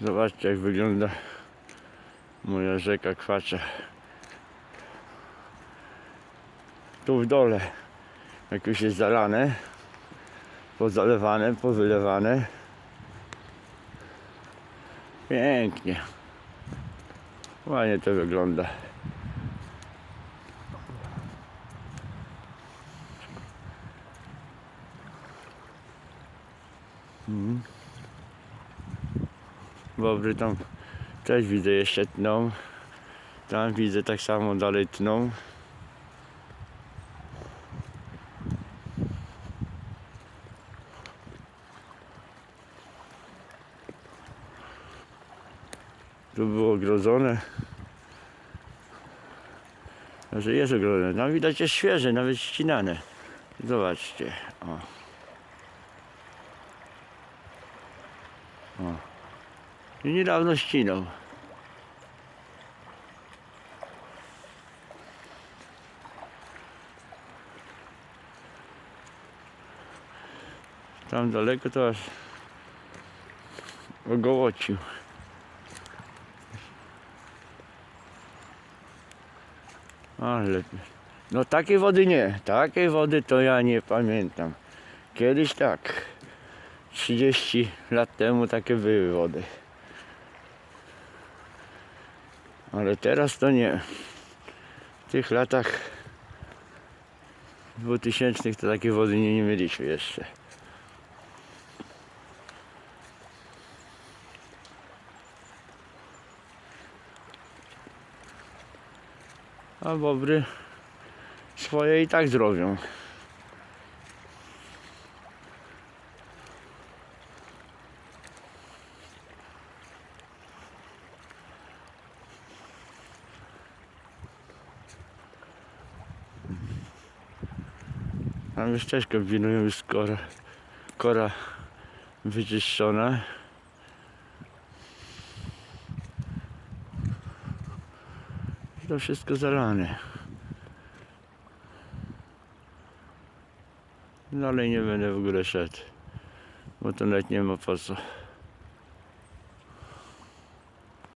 Zobaczcie jak wygląda moja rzeka Kwacza. Tu w dole, jak już jest zalane, pozalewane, powylewane. Pięknie. Ładnie to wygląda. Mhm. Bobry tam też widzę jeszcze tną. Tam widzę tak samo dalej tną. Tu było ogrodzone. Że jest ogrodzone. Tam widać jest świeże, nawet ścinane. Zobaczcie. O. O. I niedawno ścinał. Tam daleko to aż ogołocił. Ale no takiej wody nie. Takiej wody to ja nie pamiętam. Kiedyś tak. 30 lat temu takie były wody. Ale teraz to nie. W tych latach 2000 to takiej wody nie, nie mieliśmy jeszcze. A bobry swoje i tak zrobią. Tam już ścieżkę winują już kora, kora wyczyszczona. I To wszystko zalane. Dalej nie będę w ogóle szedł, bo to nawet nie ma po co.